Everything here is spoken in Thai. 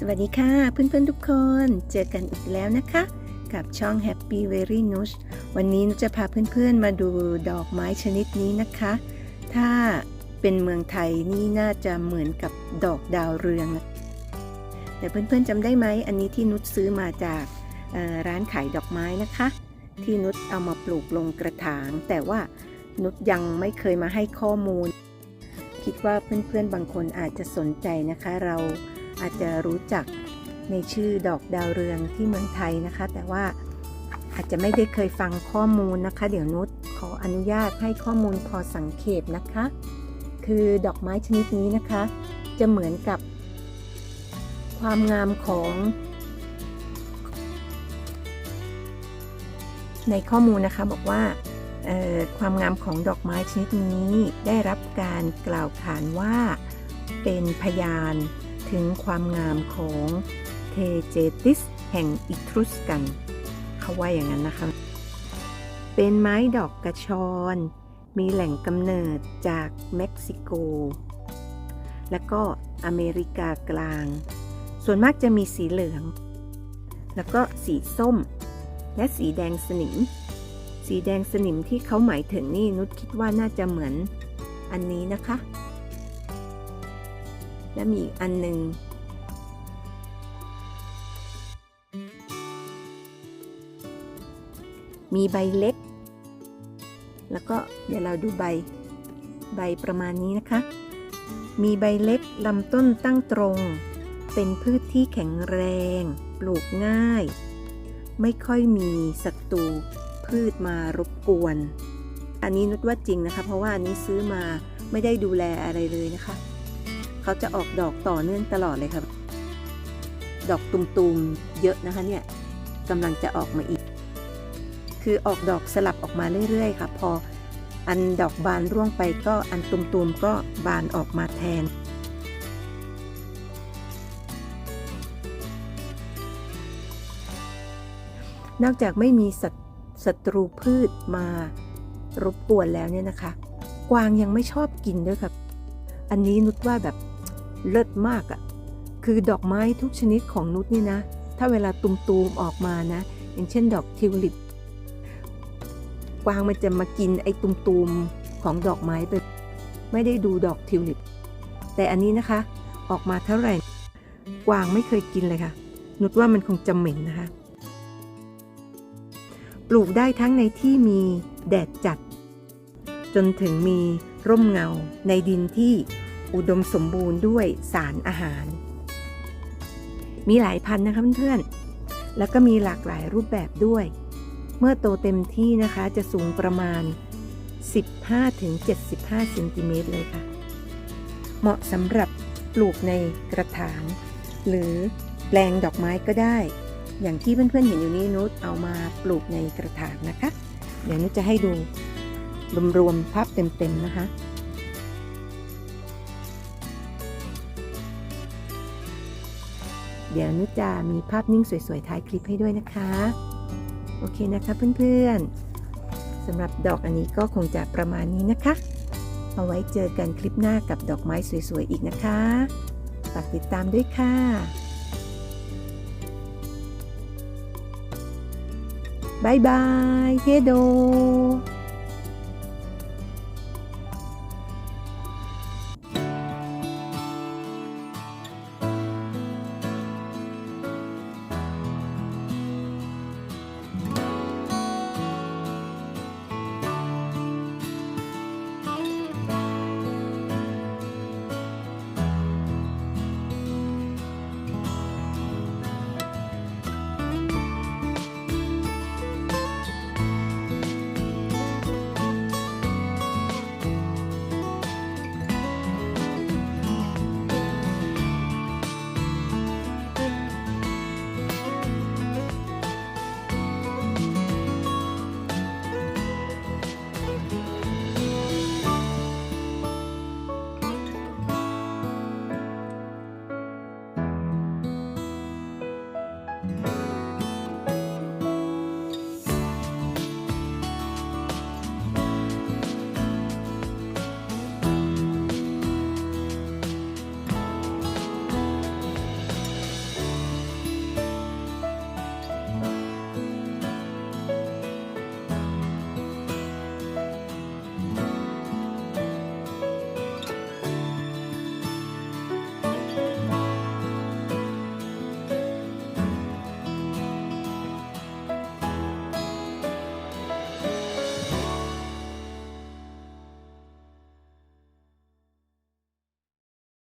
สวัสดีค่ะเพื่อนๆทุกคน เจอกันอีกแล้วนะคะ กับช่อง Happy Very n u s วันนี้นุชจะพาเพื่อนๆมาดูดอกไม้ชนิดนี้นะคะ ถ้าเป็นเมืองไทยนี่น่าจะเหมือนกับดอกดาวเรือง แต่เพื่อนๆจำได้ไหมอันนี้ที่นุชซื้อมาจากร้านขายดอกไม้นะคะ ที่นุชเอามาปลูกลงกระถาง แต่ว่านุชยังไม่เคยมาให้ข้อมูล คิดว่าเพื่อนๆบางคนอาจจะสนใจนะคะเรา อาจจะรู้จักในชื่อดอกดาวเรืองที่เมืองไทยนะคะ แต่ว่าอาจจะไม่ได้เคยฟังข้อมูลนะคะ เดี๋ยวนุชขออนุญาตให้ข้อมูลพอสังเขปนะคะ คือดอกไม้ชนิดนี้นะคะ จะเหมือนกับ ความงามของ ในข้อมูลนะคะบอกว่าเอ่อความงามของดอกไม้ชนิดนี้ได้รับการกล่าวขานว่าเป็นพยาน ถึงความงามของเทเจติสแห่งอิทรุสกัน เขาว่าอย่างนั้นนะคะ เป็นไม้ดอกกระชอน มีแหล่งกำเนิดจากเม็กซิโก และก็อเมริกากลาง ส่วนมากจะมีสีเหลือง แล้วก็สีส้ม และสีแดงสนิม สีแดงสนิมที่เขาหมายถึงนี่นุชคิดว่าน่าจะเหมือนอันนี้นะคะ และมีอีกอันหนึ่งมีใบเล็ก แล้วก็เดี๋ยวเราดูใบ ใบประมาณนี้นะคะ มีใบเล็กลำต้นตั้งตรง เป็นพืชที่แข็งแรง ปลูกง่าย ไม่ค่อยมีศัตรูพืชมารบกวน อันนี้นุชว่าจริงนะคะ เพราะว่าอันนี้ซื้อมาไม่ได้ดูแลอะไรเลยนะคะ เขาจะออกดอกต่อเนื่องตลอดเลยครับดอกตุ่มๆเยอะนะคะเนี่ยกำลังจะออกมาอีก คือออกดอกสลับออกมาเรื่อยๆค่ะ พออันดอกบานร่วงไปก็อันตุ่มๆก็บานออกมาแทนนอกจากไม่มีศัตศัตรูพืชมารบกวนแล้วเนี่ยนะคะ กวางยังไม่ชอบกินด้วยครับอันนี้นุชว่าแบบ เลิศมากอะ่ะ คือดอกไม้ทุกชนิดของนุชนี่นะ ถ้าเวลาตุมๆออกมานะ อย่างเช่นดอกทิวลิป กวางมันจะมากินไอ้ตุมๆของดอกไม้ไป ไม่ได้ดูดอกทิวลิป แต่อันนี้นะคะ ออกมาเท่าไหร่ กวางไม่เคยกินเลยค่ะ นุชว่ามันคงจะเหม็นนะคะ ปลูกได้ทั้งในที่มีแดดจัด จนถึงมีร่มเงาในดินที่ อุดมสมบูรณ์ด้วยสารอาหาร มีหลายพันนะคะเพื่อนๆ แล้วก็มีหลากหลายรูปแบบด้วย เมื่อโตเต็มที่นะคะจะสูงประมาณ 15-75เซนติเมตรเลยค่ะ เหมาะสำหรับปลูกในกระถาง หรือแปลงดอกไม้ก็ได้ อย่างที่เพื่อนๆเห็นอยู่นี้นุชเอามาปลูกในกระถางนะคะ เดี๋ยวนุชจะให้ดูรวมๆภาพเต็มๆนะคะ ดี๋ยวนุชจะมีภาพนิ่งสวยๆท้ายคลิปให้ด้วยนะคะ โอเคนะคะเพื่อนๆสำหรับดอกอันนี้ก็คงจะประมาณนี้นะคะ เอาไว้เจอกันคลิปหน้ากับดอกไม้สวยๆอีกนะคะฝากติดตามด้วยค่ะบายบายเฮโด